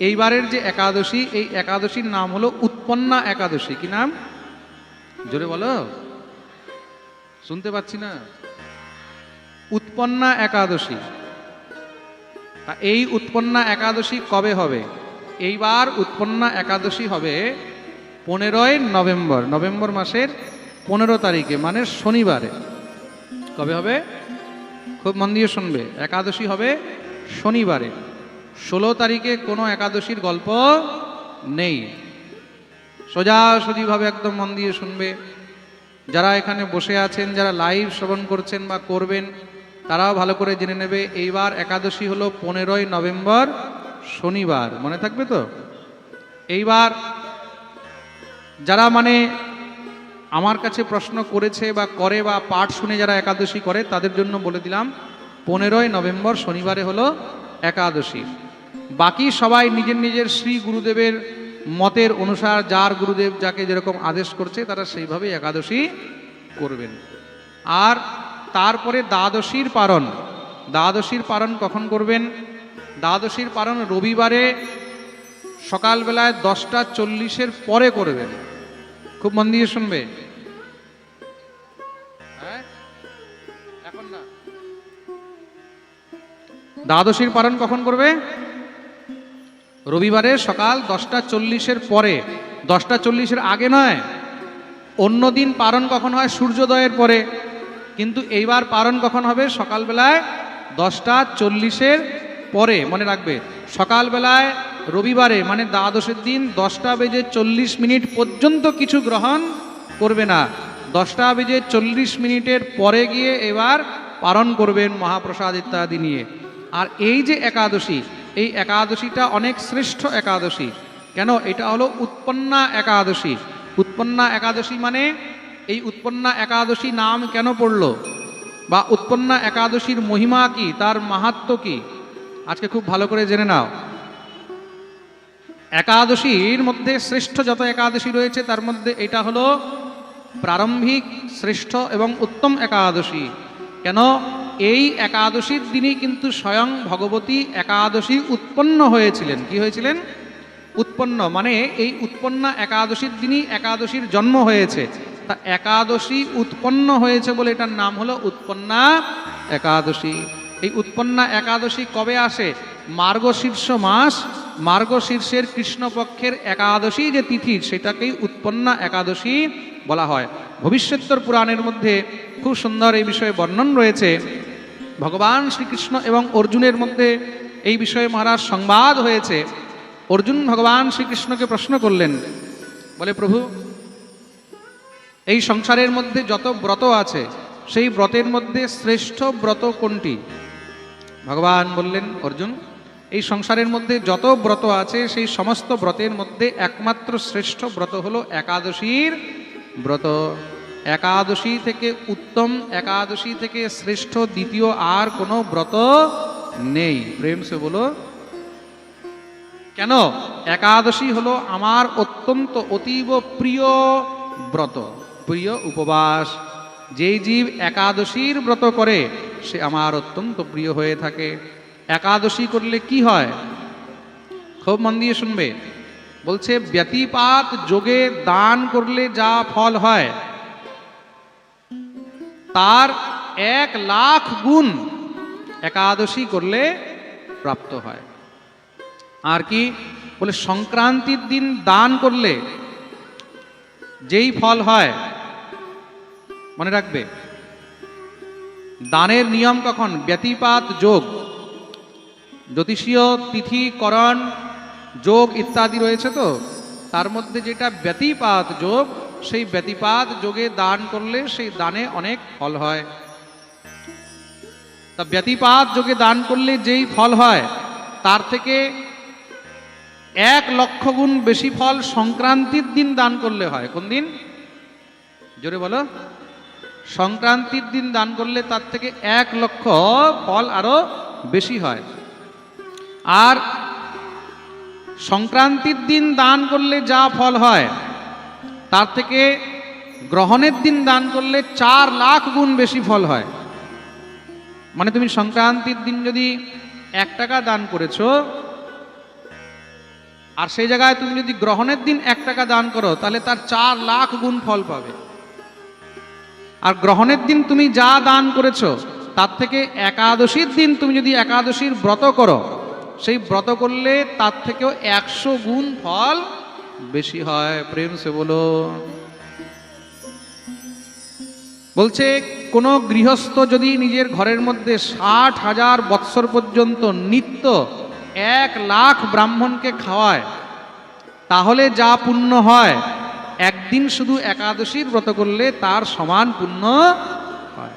এইবারের যে একাদশী, এই একাদশীর নাম হলো উৎপন্না একাদশী। কি নাম? জোরে বলো। শুনতে পাচ্ছি না। উৎপন্না একাদশী। তা এই উৎপন্না একাদশী কবে হবে? এইবার উৎপন্না একাদশী হবে পনেরোই নভেম্বর নভেম্বর মাসের পনেরো তারিখে মানে শনিবারে। কবে হবে? খুব মন দিয়ে শুনবে। একাদশী হবে শনিবারে। ষোলো তারিখে কোনো একাদশীর গল্প নেই। সোজাসুজিভাবে একদম মন দিয়ে শুনবে। যারা এখানে বসে আছেন, যারা লাইভ শ্রবণ করছেন বা করবেন, তারাও ভালো করে জেনে নেবে, এইবার একাদশী হলো পনেরোই নভেম্বর শনিবার। মনে থাকবে তো? এইবার যারা মানে আমার কাছে প্রশ্ন করেছে বা করে বা পাঠ শুনে যারা একাদশী করে, তাদের জন্য বলে দিলাম, পনেরোই নভেম্বর শনিবারে হলো একাদশী। বাকি সবাই নিজের নিজের শ্রী গুরুদেবের মতের অনুসার, যার গুরুদেব যাকে যেরকম আদেশ করছে, তারা সেইভাবেই একাদশী করবেন। আর তারপরে দ্বাদশীর পারণ। দ্বাদশীর পারণ কখন করবেন? দ্বাদশীর পারণ রবিবারে সকালবেলায় দশটা চল্লিশের পরে করবেন। খুব মন দিয়ে শুনবে। হ্যাঁ? দ্বাদশীর পালন কখন করবে? রবিবারে সকাল দশটা চল্লিশের পরে, দশটা চল্লিশের আগে নয়, অন্য দিন পারণ কখন হয়? সূর্যোদয়ের পরে। কিন্তু এইবার পারণ কখন হবে? সকালবেলায় দশটা চল্লিশের পরে, মনে রাখবে। সকালবেলায় রবিবারে মানে দ্বাদশের দিন, দশটা বেজে চল্লিশ মিনিট পর্যন্ত কিছু গ্রহণ করবে না। দশটা বেজে চল্লিশ মিনিটের পরে গিয়ে এবার পালন করবেন মহাপ্রসাদ ইত্যাদি নিয়ে। আর এই যে একাদশী এই একাদশীটা অনেক শ্রেষ্ঠ একাদশী। কেন? এটা হলো উৎপন্না একাদশী। উৎপন্না একাদশী মানে এই উৎপন্না একাদশী নাম কেন পড়ল? বা উৎপন্না একাদশীর মহিমা কি? তার মাহাত্ম কি? আজকে খুব ভালো করে জেনে নাও। একাদশীর মধ্যে শ্রেষ্ঠ যত একাদশী রয়েছে, তার মধ্যে এটা হলো প্রারম্ভিক, শ্রেষ্ঠ এবং উত্তম একাদশী। কেন? এই একাদশীর দিনই কিন্তু স্বয়ং ভগবতী একাদশী উৎপন্ন হয়েছিলেন। কি হয়েছিলেন? উৎপন্ন মানে এই উৎপন্না একাদশীর দিনই একাদশীর জন্ম হয়েছে। তা একাদশী উৎপন্ন হয়েছে বলে এটার নাম হলো উৎপন্না একাদশী। এই উৎপন্না একাদশী কবে আসে? মার্গশীর্ষ মাস, মার্গশীর্ষের কৃষ্ণপক্ষের একাদশী যে তিথি, সেটাকেই উৎপন্না একাদশী বলা হয়। ভবিষ্যত্তর পুরাণের মধ্যে খুব সুন্দর এই বিষয়ে বর্ণন রয়েছে। ভগবান শ্রীকৃষ্ণ এবং অর্জুনের মধ্যে এই বিষয়ে মহারাজ সংবাদ হয়েছে। অর্জুন ভগবান শ্রীকৃষ্ণকে প্রশ্ন করলেন, বলে, প্রভু, এই সংসারের মধ্যে যত ব্রত আছে, সেই ব্রতের মধ্যে শ্রেষ্ঠ ব্রত কোনটি? ভগবান বললেন, অর্জুন, এই সংসারের মধ্যে যত ব্রত আছে, সেই সমস্ত ব্রতের মধ্যে একমাত্র শ্রেষ্ঠ ব্রত হলো একাদশীর ব্রত। একাদশী থেকে উত্তম, একাদশী থেকে শ্রেষ্ঠ, দ্বিতীয় আর কোনো ব্রত নেই। প্রেম সে বলো, কেন? একাদশী হলো আমার অত্যন্ত অতীব প্রিয় ব্রত, প্রিয় উপবাস। যেই জীব একাদশীর ব্রত করে, সে আমার অত্যন্ত প্রিয় হয়ে থাকে। একাদশী করলে কি হয়? খুব মন দিয়ে শুনবে। বলছে, ব্যতিপাত যোগে দান করলে যা ফল হয় তার এক লাখ গুণ একাদশী করলে প্রাপ্ত হয়। আর কি? বলে সংক্রান্তির দিন দান করলে যেই ফল হয়, মনে রাখবে? দানের নিয়ম কখন? ব্যতিপাত যোগ। জ্যোতিষীয় তিথি, করণ, যোগ ইত্যাদি রয়েছে তো? তার মধ্যে যেটা ব্যতিপাত যোগ সেই ব্যতিপাত যোগে দান করলে সেই দানে অনেক ফল হয়। তা ব্যতিপাত যোগে দান করলে যেই ফল হয়, তার থেকে এক লক্ষ গুণ বেশি ফল সংক্রান্তির দিন দান করলে হয়। কোন দিন? জোরে বলো। সংক্রান্তির দিন দান করলে তার থেকে এক লক্ষ ফল আরও বেশি হয়। আর সংক্রান্তির দিন দান করলে যা ফল হয় তার থেকে গ্রহণের দিন দান করলে চার লাখ গুণ বেশি ফল হয়। মানে তুমি সংক্রান্তির দিন যদি এক টাকা দান করেছ, আর সেই জায়গায় তুমি যদি গ্রহণের দিন এক টাকা দান করো, তাহলে তার চার লাখ গুণ ফল পাবে। আর গ্রহণের দিন তুমি যা দান করেছ, তার থেকে একাদশীর দিন তুমি যদি একাদশীর ব্রত করো, সেই ব্রত করলে তার থেকেও একশো গুণ ফল বেশি হয়, প্রেম সে বলো। বলছে, কোনো গৃহস্থ যদি নিজের ঘরের মধ্যে ষাট হাজার বৎসর পর্যন্ত নিত্য এক লাখ ব্রাহ্মণকে খাওয়ায়, তাহলে যা পুণ্য হয়, একদিন শুধু একাদশীর ব্রত করলে তার সমান পুণ্য হয়।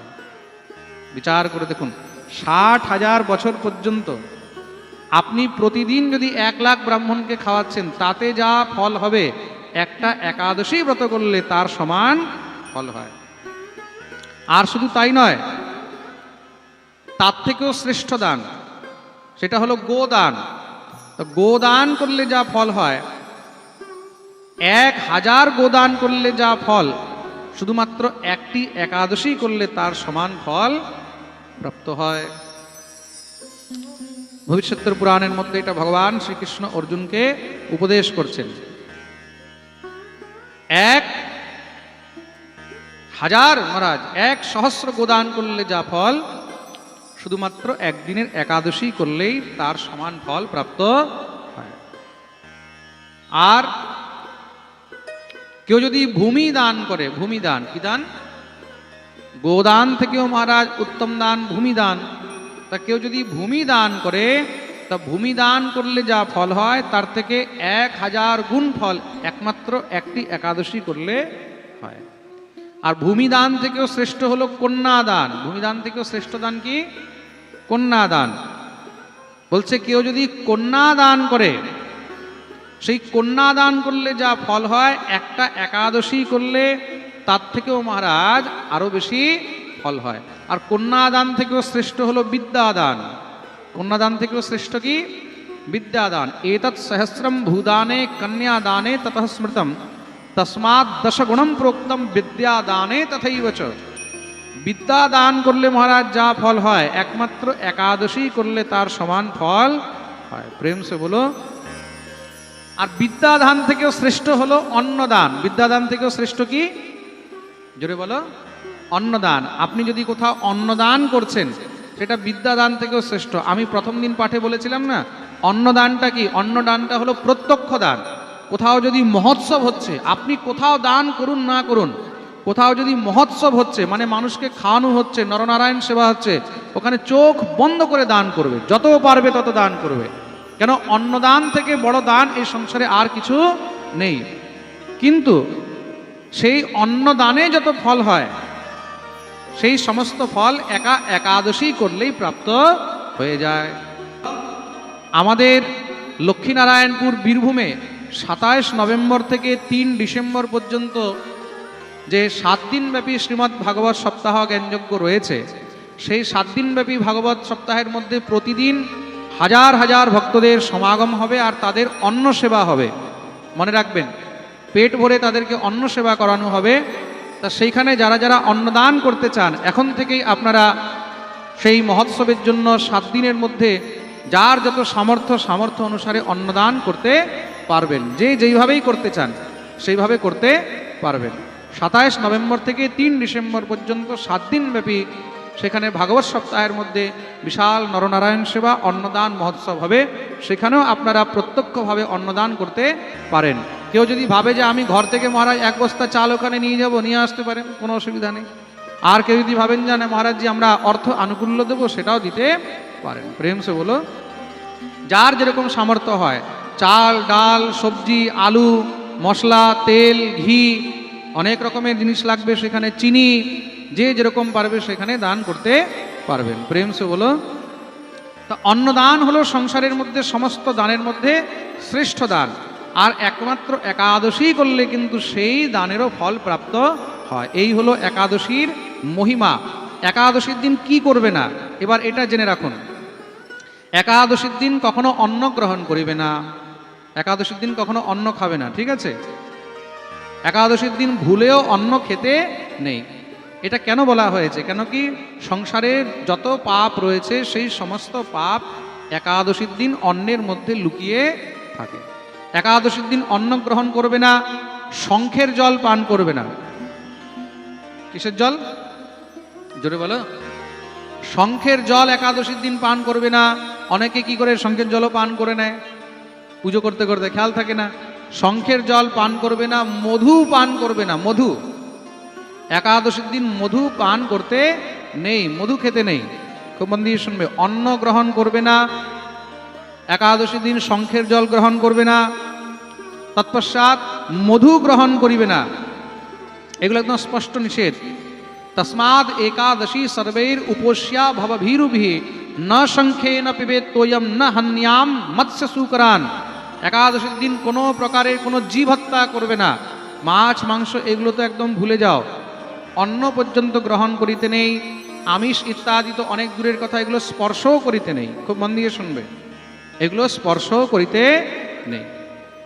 বিচার করে দেখুন, ষাট হাজার বছর পর্যন্ত আপনি প্রতিদিন যদি এক লাখ ব্রাহ্মণকে খাওয়াচ্ছেন, তাতে যা ফল হবে, একটা একাদশী ব্রত করলে তার সমান ফল হয়। আর শুধু তাই নয়, তার থেকেও শ্রেষ্ঠ দান, সেটা হলো গোদান। গোদান করলে যা ফল হয়, এক হাজার গোদান করলে যা ফল, শুধুমাত্র একটি একাদশী করলে তার সমান ফল প্রাপ্ত হয়। ভবিষ্যতের পুরাণের মধ্যে এটা ভগবান শ্রীকৃষ্ণ অর্জুনকে উপদেশ করছেন। এক হাজার মহারাজ, এক সহস্র গোদান করলে যা ফল, শুধুমাত্র একদিনের একাদশী করলেই তার সমান ফল প্রাপ্ত হয়। আর কেউ যদি ভূমি দান করে, ভূমি দান কি দান? গোদান থেকেও মহারাজ উত্তম দান, ভূমি দান তা কেউ যদি ভূমি দান করে, তা ভূমি দান করলে যা ফল হয়, তার থেকে এক হাজার গুণ ফল, একমাত্র একটি একাদশী করলে হয়। আর ভূমিদান থেকেও শ্রেষ্ঠ হলো কন্যাদান ভূমিদান থেকেও শ্রেষ্ঠ দান কি? কন্যাদান বলছে কেউ যদি কন্যাদান করে, সেই কন্যাদান করলে যা ফল হয়, একটা একাদশী করলে তার থেকেও মহারাজ আরও বেশি ফল হয়। আর কন্যাদান থেকেও শ্রেষ্ঠ হলো বিদ্যাদান। কন্যাদান থেকেও শ্রেষ্ঠ কি? বিদ্যাদান। এতৎ সহস্রম ভূদানে কন্যাদানে ততঃ স্মৃতম। তসমাৎ দশগুণম প্রোক্তম বিদ্যাদানে তথৈব বিদ্যা দান করলে মহারাজ যা ফল হয়, একমাত্র একাদশী করলে তার সমান ফল হয়। প্রেম সে বলো। আর বিদ্যাদান থেকেও শ্রেষ্ঠ হলো অন্নদান। বিদ্যাদান থেকেও শ্রেষ্ঠ কি? জোরে বলো। অন্নদান। আপনি যদি কোথাও অন্নদান করছেন, সেটা বিদ্যাদান থেকেও শ্রেষ্ঠ। আমি প্রথম দিন পাঠে বলেছিলাম না, অন্নদানটা কি? অন্নদানটা হলো প্রত্যক্ষ দান কোথাও যদি মহোৎসব হচ্ছে, আপনি কোথাও দান করুন না করুন, কোথাও যদি মহোৎসব হচ্ছে মানে মানুষকে খাওয়ানো হচ্ছে, নরনারায়ণ সেবা হচ্ছে, ওখানে চোখ বন্ধ করে দান করবে, যত পারবে তত দান করবে। কেন? অন্নদান থেকে বড় দান এই সংসারে আর কিছু নেই। কিন্তু সেই অন্নদানে যত ফল হয় সেই সমস্ত ফল একা একাদশী করলেই প্রাপ্ত হয়ে যায়। আমাদের লক্ষ্মীনারায়ণপুর বীরভূমে সাতাশ নভেম্বর থেকে তিন ডিসেম্বর পর্যন্ত যে সাত দিনব্যাপী শ্রীমদ্ ভাগবত সপ্তাহ জ্ঞানযজ্ঞ রয়েছে, সেই সাত দিনব্যাপী ভাগবত সপ্তাহের মধ্যে প্রতিদিন হাজার হাজার ভক্তদের সমাগম হবে আর তাদের অন্ন সেবা হবে। মনে রাখবেন, পেট ভরে তাদেরকে অন্ন সেবা করানো হবে। তা সেইখানে যারা যারা অন্নদান করতে চান, এখন থেকেই আপনারা সেই মহোৎসবের জন্য সাত দিনের মধ্যে যার যত সামর্থ্য সামর্থ্য অনুসারে অন্নদান করতে পারবেন। যে যেইভাবেই করতে চান, সেইভাবে করতে পারবেন। সাতাইশ নভেম্বর থেকে তিন ডিসেম্বর পর্যন্ত সাত দিনব্যাপী সেখানে ভাগবত সপ্তাহের মধ্যে বিশাল নরনারায়ণ সেবা, অন্নদান মহোৎসব হবে। সেখানেও আপনারা প্রত্যক্ষভাবে অন্নদান করতে পারেন। কেউ যদি ভাবে যে আমি ঘর থেকে মহারাজ এক বস্তা চাল ওখানে নিয়ে যাব, নিয়ে আসতে পারেন, কোনো অসুবিধা নেই। আর কেউ যদি ভাবেন যে না মহারাজ জি আমরা অর্থ আনুকূল্য দেবো, সেটাও দিতে পারেন। প্রেম সে বলো, যার যেরকম সামর্থ্য হয়, চাল, ডাল, সবজি, আলু, মশলা, তেল, ঘি, অনেক রকমের জিনিস লাগবে সেখানে, চিনি, যে যেরকম পারবে সেখানে দান করতে পারবেন। প্রেম সে বলো, তা অন্নদান হলো সংসারের মধ্যে, সমস্ত দানের মধ্যে শ্রেষ্ঠ দান। আর একমাত্র একাদশী করলে কিন্তু সেই দানেরও ফল প্রাপ্ত হয়। এই হলো একাদশীর মহিমা। একাদশীর দিন কি করবে না? এবার এটা জেনে রাখুন। একাদশীর দিন কখনো অন্ন গ্রহণ করিবে না। একাদশীর দিন কখনো অন্ন খাবে না, ঠিক আছে? একাদশীর দিন ভুলেও অন্ন খেতে নেই। এটা কেন বলা হয়েছে? কেন কি সংসারের যত পাপ রয়েছে, সেই সমস্ত পাপ একাদশীর দিন অন্নের মধ্যে লুকিয়ে থাকে। একাদশীর দিন অন্ন গ্রহণ করবে না, শঙ্খের জল পান করবে না। কিসের জল? জোরে বলো। শঙ্খের জল একাদশীর দিন পান করবে না, অনেকে কি করে শঙ্খের জলও পান করে নেয়? পুজো করতে করতে খেয়াল থাকে না। শঙ্খের জল পান করবে না, মধু পান করবে না, মধু। একাদশীর দিন মধু পান করতে নেই, মধু খেতে নেই। খুব মন দিয়ে শুনবে, অন্ন গ্রহণ করবে না একাদশী দিন শঙ্খের জল গ্রহণ করবে না, তৎপশ্চাৎ মধু গ্রহণ করিবে না। এগুলো একদম স্পষ্ট নিষেধ। তসমাদ একাদশী সর্বৈর উপস্যা ভবভীরুভি, ন শঙ্খে ন পিবে তোয়ম ন হন্যাম মৎস্য সুকরান একাদশীর দিন কোনো প্রকারের কোনো জীব হত্যা করবে না। মাছ, মাংস এগুলো তো একদম ভুলে যাও। অন্ন পর্যন্ত গ্রহণ করিতে নেই। আমিষ ইত্যাদি তো অনেক দূরের কথা, এগুলো স্পর্শও করিতে নেই। খুব মন দিয়ে শুনবে। এগুলো স্পর্শ করিতে নেই।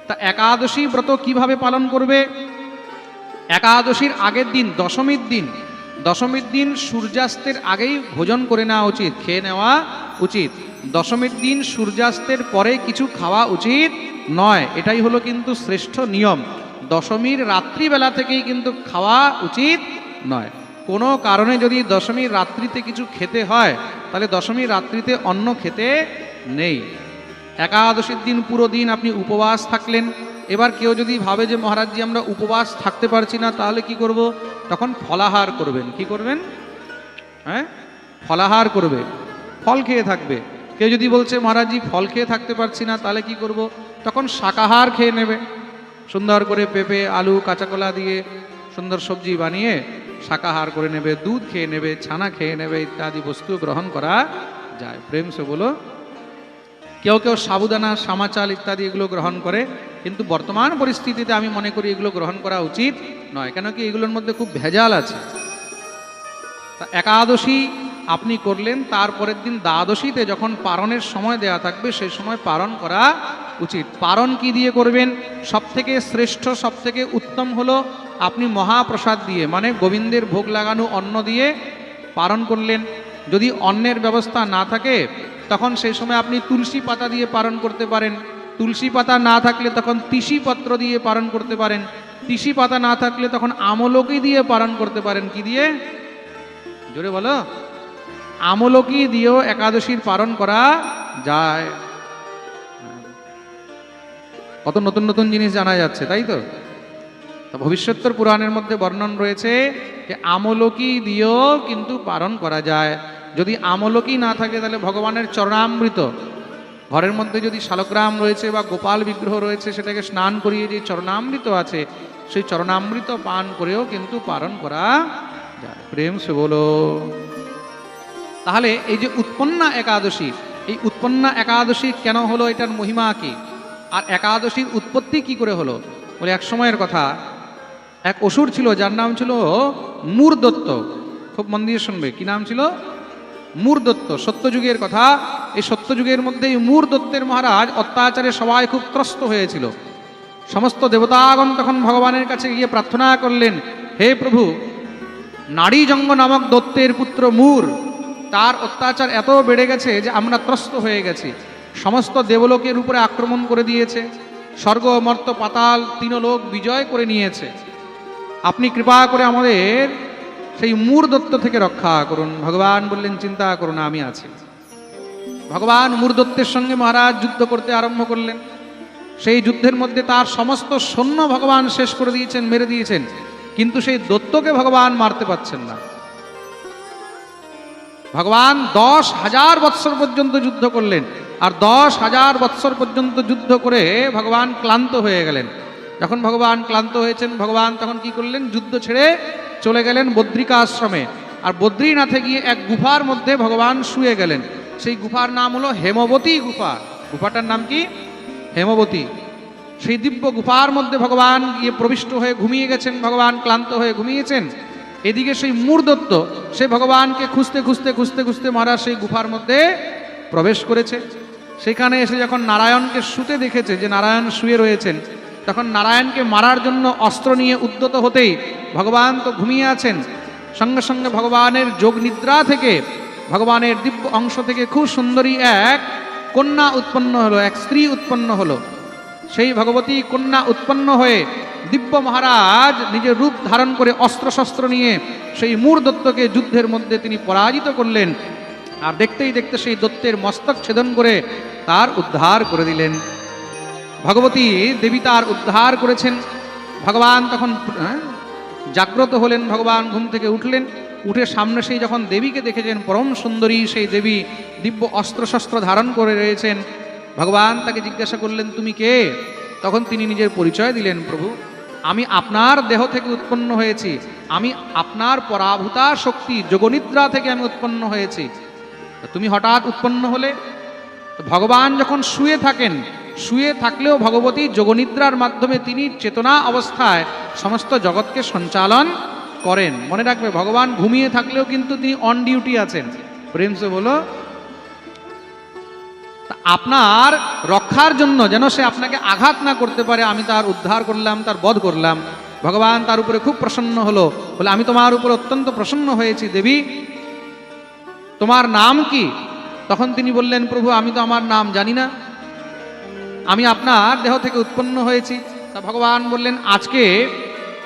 তা একাদশী ব্রত কীভাবে পালন করবে? একাদশীর আগের দিন, দশমীর দিন দশমীর দিন সূর্যাস্তের আগেই ভোজন করে নেওয়া উচিত, খেয়ে নেওয়া উচিত। দশমীর দিন সূর্যাস্তের পরে কিছু খাওয়া উচিত নয়, এটাই হলো কিন্তু শ্রেষ্ঠ নিয়ম। দশমীর রাত্রিবেলা থেকেই কিন্তু খাওয়া উচিত নয়। কোনো কারণে যদি দশমীর রাত্রিতে কিছু খেতে হয়, তাহলে দশমীর রাত্রিতে অন্ন খেতে নেই। একাদশীর দিন পুরো দিন আপনি উপবাস থাকলেন। এবার কেউ যদি ভাবে যে মহারাজজি, আমরা উপবাস থাকতে পারছি না, তাহলে কি করব? তখন ফলাহার করবেন। কি করবেন? হ্যাঁ? ফলাহার করবে। ফল খেয়ে থাকবে। কেউ যদি বলছে, মহারাজজি, ফল খেয়ে থাকতে পারছি না, তাহলে কি করব? তখন শাকাহার খেয়ে নেবে। সুন্দর করে পেঁপে, আলু, কাঁচাকলা দিয়ে সুন্দর সবজি বানিয়ে শাকাহার করে নেবে, দুধ খেয়ে নেবে, ছানা খেয়ে নেবে ইত্যাদি বস্তু গ্রহণ করা যায়। প্রেম সে বলো কেউ কেউ সাবুদানা, সামাচাল ইত্যাদি এগুলো গ্রহণ করে, কিন্তু বর্তমান পরিস্থিতিতে আমি মনে করি এগুলো গ্রহণ করা উচিত নয় কেন কি এগুলোর মধ্যে খুব ভেজাল আছে। তা একাদশী আপনি করলেন তারপরের দিন দ্বাদশীতে যখন পারণের সময় দেয়া থাকবে সেই সময় পারণ করা উচিত। পারণ কি দিয়ে করবেন? সব থেকে শ্রেষ্ঠ সব থেকে উত্তম হলো আপনি মহাপ্রসাদ দিয়ে মানে গোবিন্দের ভোগ লাগানো অন্ন দিয়ে পারণ করলেন। যদি অন্নের ব্যবস্থা না থাকে তখন সেই সময় আপনি তুলসী পাতা দিয়ে পালন করতে পারেন। তুলসী পাতা না থাকলে তখন তিসি পত্র দিয়ে পালন করতে পারেন। তিসি পাতা না থাকলে তখন আমলকি দিয়ে পালন করতে পারেন। কি দিয়ে? জোরে বলো। আমলকি দিয়েও একাদশীর পালন করা যায়। কত নতুন নতুন জিনিস জানা যাচ্ছে, তাই তো? ভবিষ্যত্তর পুরাণের মধ্যে বর্ণন রয়েছে যে আমলকি দিয়েও কিন্তু পালন করা যায়। যদি আমলকি না থাকে তাহলে ভগবানের চরণামৃত। ঘরের মধ্যে যদি শালগ্রাম রয়েছে বা গোপাল বিগ্রহ রয়েছে, সেটাকে স্নান করিয়ে যে চরণামৃত আছে, সেই চরণামৃত পান করেও কিন্তু পালন করা যায়। প্রেম সে বলো। তাহলে এই যে উৎপন্না একাদশী, এই উৎপন্না একাদশী কেন হলো, এটার মহিমা কি? আর একাদশীর উৎপত্তি কি করে হলো? বলে এক সময়ের কথা। এক অসুর ছিল, যার নাম ছিল মূর দত্ত খুব মন দিয়ে শুনবে। কি নাম ছিল? মূর দত্ত সত্যযুগের কথা। এই সত্যযুগের মধ্যে এই মূর দত্তের মহারাজ অত্যাচারে সবাই খুব ত্রস্ত হয়েছিল। সমস্ত দেবতাগণ তখন ভগবানের কাছে গিয়ে প্রার্থনা করলেন, হে প্রভু নারী জঙ্গ নামক দত্তের পুত্র মূর, তার অত্যাচার এত বেড়ে গেছে যে আমরা ত্রস্ত হয়ে গেছি। সমস্ত দেবলোকের উপরে আক্রমণ করে দিয়েছে, স্বর্গ, মর্ত, পাতাল, তিনলোক বিজয় করে নিয়েছে। আপনি কৃপা করে আমাদের সেই মূর দত্ত থেকে রক্ষা করুন। ভগবান বললেন, চিন্তা করুন আমি আছি। ভগবান মূর দত্তের সঙ্গে মহারাজ যুদ্ধ করতে আরম্ভ করলেন। সেই যুদ্ধের মধ্যে তার সমস্ত সৈন্য ভগবান শেষ করে দিয়েছেন, মেরে দিয়েছেন। কিন্তু সেই দত্তকে ভগবান মারতে পারছেন না। ভগবান দশ হাজার বৎসর পর্যন্ত যুদ্ধ করলেন আর দশ হাজার বৎসর পর্যন্ত যুদ্ধ করে ভগবান ক্লান্ত হয়ে গেলেন। যখন ভগবান ক্লান্ত হয়েছেন, ভগবান তখন কি করলেন? যুদ্ধ ছেড়ে চলে গেলেন বদ্রিকা আশ্রমে। আর বদ্রীনাথে গিয়ে এক গুফার মধ্যে ভগবান শুয়ে গেলেন। সেই গুফার নাম হলো হেমবতী গুফা। গুফাটার নাম কি? হেমবতী। সেই দিব্য গুফার মধ্যে ভগবান গিয়ে প্রবিষ্ট হয়ে ঘুমিয়ে গেছেন। ভগবান ক্লান্ত হয়ে ঘুমিয়েছেন। এদিকে সেই মূর্দত্ত সে ভগবানকে খুঁজতে খুঁজতে খুঁজতে খুঁজতে মহারাজ সেই গুফার মধ্যে প্রবেশ করেছে। সেখানে এসে যখন নারায়ণকে শুতে দেখেছে যে নারায়ণ শুয়ে রয়েছেন তখন নারায়ণকে মারার জন্য অস্ত্র নিয়ে উদ্যত হতেই ভগবান তো ঘুমিয়ে আছেন। সঙ্গে সঙ্গে ভগবানের যোগ নিদ্রা থেকে, ভগবানের দিব্য অংশ থেকে খুব সুন্দরী এক কন্যা উৎপন্ন হলো, এক স্ত্রী উৎপন্ন হলো। সেই ভগবতী কন্যা উৎপন্ন হয়ে দিব্য মহারাজ নিজের রূপ ধারণ করে অস্ত্রশস্ত্র নিয়ে সেই মূর দত্তকে যুদ্ধের মধ্যে তিনি পরাজিত করলেন। আর দেখতেই দেখতে সেই দত্তের মস্তক ছেদন করে তার উদ্ধার করে দিলেন। ভগবতী দেবী তার উদ্ধার করেছেন। ভগবান তখন হ্যাঁ, জাগ্রত হলেন ভগবান ঘুম থেকে উঠলেন উঠে সামনে সেই যখন দেবীকে দেখেছেন পরম সুন্দরী সেই দেবী দিব্য অস্ত্রশস্ত্র ধারণ করে রয়েছেন। ভগবান তাকে জিজ্ঞাসা করলেন তুমি কে? তখন তিনি নিজের পরিচয় দিলেন প্রভু আমি আপনার দেহ থেকে উৎপন্ন হয়েছি। আমি আপনার পরাভূতা শক্তি যোগনিদ্রা থেকে আমি উৎপন্ন হয়েছি। তুমি হঠাৎ উৎপন্ন হলে? ভগবান যখন শুয়ে থাকেন শুয়ে থাকলেও ভগবতী যোগনিদ্রার মাধ্যমে তিনি চেতনা অবস্থায় সমস্ত জগৎকে সঞ্চালন করেন। মনে রাখবে, ভগবান ঘুমিয়ে থাকলেও কিন্তু তিনি অন ডিউটি আছেন। প্রেমসে বলো আপনার রক্ষার জন্য যেন সে আপনাকে আঘাত না করতে পারে, আমি তার উদ্ধার করলাম, তার বধ করলাম। ভগবান তার উপরে খুব প্রসন্ন হলো, বলে, আমি তোমার উপর অত্যন্ত প্রসন্ন হয়েছি, দেবী। তোমার নাম কি? তখন তিনি বললেন, প্রভু, আমি তো আমার নাম জানি না। আমি আপনার দেহ থেকে উৎপন্ন হয়েছি। তা ভগবান বললেন, আজকে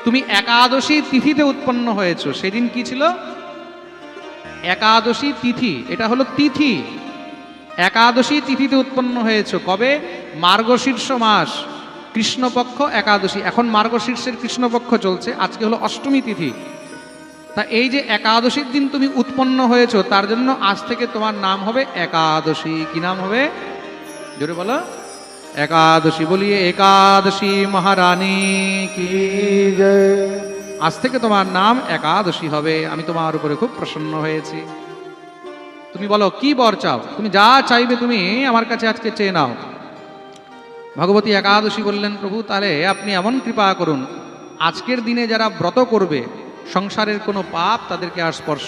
তুমি একাদশী তিথিতে উৎপন্ন হয়েছো। সেদিন কি ছিল? একাদশী তিথি, এটা হলো তিথি। একাদশী তিথিতে উৎপন্ন হয়েছো। কবে? মার্গশীর্ষ মাস, কৃষ্ণপক্ষ একাদশী। এখন মার্গশীর্ষের কৃষ্ণপক্ষ চলছে, আজকে হলো অষ্টমী তিথি। তা এই যে একাদশীর দিন তুমি উৎপন্ন হয়েছো, তার জন্য আজ থেকে তোমার নাম হবে একাদশী। কি নাম হবে? জোরে বলো। একাদশী বলিয়ে একাদশী মহারানী কি আজ থেকে তোমার নাম একাদশী হবে, আমি তোমার উপরে খুব প্রসন্ন হয়েছি। তুমি বলো, কি বর চাও? তুমি যা চাইবে তুমি আমার কাছে আজকে চেয়ে নাও। ভগবতী একাদশী বললেন, প্রভু, তাহলে আপনি এমন কৃপা করুন, আজকের দিনে যারা ব্রত করবে, সংসারের কোনো পাপ তাদেরকে আর স্পর্শ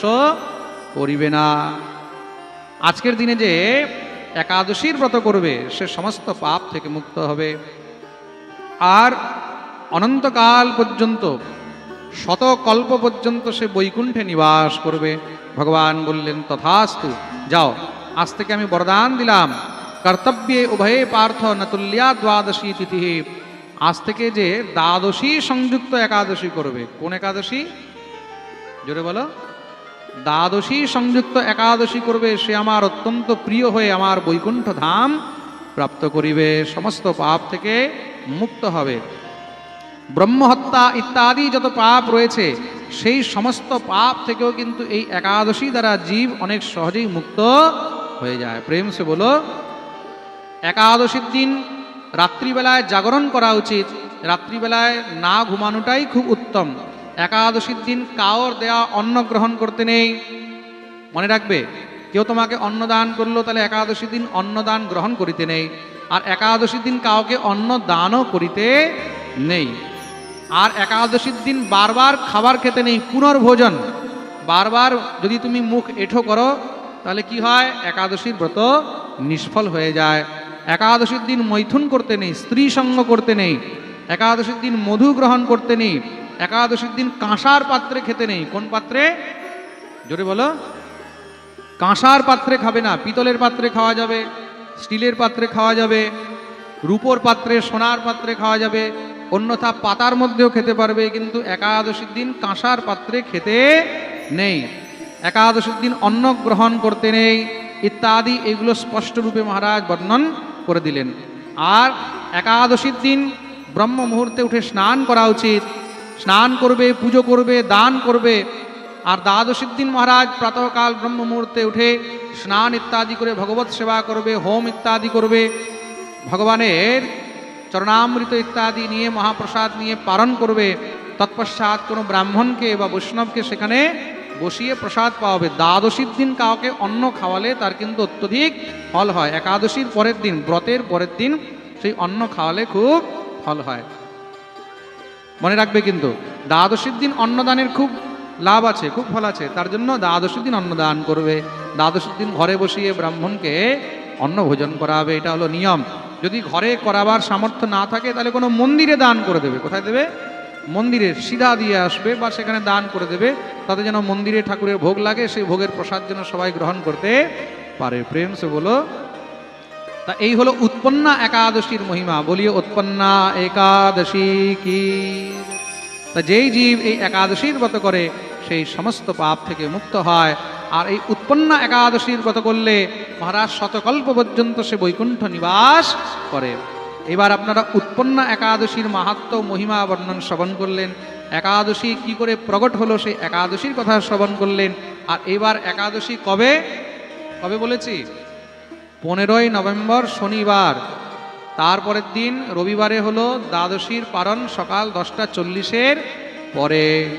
করিবে না। আজকের দিনে যে একাদশীর ব্রত করবে, সে সমস্ত পাপ থেকে মুক্ত হবে। আর অনন্তকাল পর্যন্ত, শতকল্প পর্যন্ত সে বৈকুণ্ঠে নিবাস করবে। ভগবান বললেন, তথাস্তু, যাও, আজ থেকে আমি বরদান দিলাম। কর্তব্যে উভয়ে পার্থ নতুল্যা দ্বাদশী তিথি। আজ থেকে যে দ্বাদশী সংযুক্ত একাদশী করবে। কোন একাদশী? জোরে বলো। দ্বাদশী সংযুক্ত একাদশী করবে সে আমার অত্যন্ত প্রিয় হয়ে আমার বৈকুণ্ঠ ধাম প্রাপ্ত করিবে। সমস্ত পাপ থেকে মুক্ত হবে। ব্রহ্মহত্যা ইত্যাদি যত পাপ রয়েছে, সেই সমস্ত পাপ থেকেও কিন্তু এই একাদশী দ্বারা জীব অনেক সহজেই মুক্ত হয়ে যায়। প্রেম সে বলো, একাদশীর দিন রাত্রিবেলায় জাগরণ করা উচিত। রাত্রিবেলায় না ঘুমানোটাই খুব উত্তম। একাদশীর দিন কাওর দেয়া অন্ন গ্রহণ করতে নেই। মনে রাখবে, কেউ তোমাকে অন্নদান করল, তাহলে একাদশীর দিন অন্নদান গ্রহণ করিতে নেই। আর একাদশীর দিন কাউকে অন্ন দানও করিতে নেই। আর একাদশীর দিন বারবার খাবার খেতে নেই, পুনর্ভোজন। বারবার যদি তুমি মুখ এঠো করো, তাহলে কি হয়? একাদশীর ব্রত নিষ্ফল হয়ে যায়। একাদশীর দিন মৈথুন করতে নেই, স্ত্রী সঙ্গ করতে নেই। একাদশীর দিন মধু গ্রহণ করতে নেই। একাদশীর দিন কাঁসার পাত্রে খেতে নেই। কোন পাত্রে? জোরে বলো। কাঁসার পাত্রে খাবে না, পিতলের পাত্রে খাওয়া যাবে, স্টিলের পাত্রে খাওয়া যাবে, রূপোর পাত্রে, সোনার পাত্রে খাওয়া যাবে, অন্যথা পাতার মধ্যেও খেতে পারবে, কিন্তু একাদশীর দিন কাঁসার পাত্রে খেতে নেই। একাদশীর দিন অন্ন গ্রহণ করতে নেই, ইত্যাদি, এগুলো স্পষ্টরূপে মহারাজ বর্ণন করে দিলেন। আর একাদশীর দিন ব্রহ্ম মুহূর্তে উঠে স্নান করা উচিত। স্নান করবে, পুজো করবে, দান করবে। আর দ্বাদশীর দিন মহারাজ প্রাতঃকাল ব্রহ্ম মুহূর্তে উঠে স্নান ইত্যাদি করে ভগবত সেবা করবে, হোম ইত্যাদি করবে। ভগবানের চরণামৃত ইত্যাদি নিয়ে, মহাপ্রসাদ নিয়ে পালন করবে। তৎপশ্চাৎ কোনো ব্রাহ্মণকে বা বৈষ্ণবকে সেখানে বসিয়ে প্রসাদ পাওয়াবে। দ্বাদশীর দিন কাউকে অন্ন খাওয়ালে তার কিন্তু অত্যধিক ফল হয়। একাদশীর পরের দিন, ব্রতের পরের দিন সেই অন্ন খাওয়ালে খুব ফল হয়। মনে রাখবে কিন্তু, দ্বাদশীর দিন অন্নদানের খুব লাভ আছে, খুব ফল আছে, তার জন্য দ্বাদশীর দিন অন্নদান করবে। দ্বাদশীর দিন ঘরে বসিয়ে ব্রাহ্মণকে অন্ন ভোজন করাবে, এটা হলো নিয়ম। যদি ঘরে করাবার সামর্থ্য না থাকে, তাহলে কোনো মন্দিরে দান করে দেবে। কোথায় দেবে? মন্দিরে সিধা দিয়ে আসবে বা সেখানে দান করে দেবে। তাতে যেন মন্দিরে ঠাকুরের ভোগ লাগে, সেই ভোগের প্রসাদ যেন সবাই গ্রহণ করতে পারে। প্রেম সে বলো তা এই হলো উৎপন্না একাদশীর মহিমা। বলিও উৎপন্না একাদশী কি? তা যেই জীব এই একাদশীর ব্রত করে, সেই সমস্ত পাপ থেকে মুক্ত হয়। আর এই উৎপন্না একাদশীর ব্রত করলে মহারাজ শতকল্প পর্যন্ত সে বৈকুণ্ঠ নিবাস করে। এবার আপনারা উৎপন্না একাদশীর মাহাত্ম, মহিমা বর্ণন শ্রবণ করলেন। একাদশী কি করে প্রকট হলো, সেই একাদশীর কথা শ্রবণ করলেন। আর এবার একাদশী কবে? কবে বলেছি? পনেরোই নভেম্বর শনিবার। তারপরের দিন রবিবারে হলো দ্বাদশীর পারণ সকাল দশটা চল্লিশের পরে।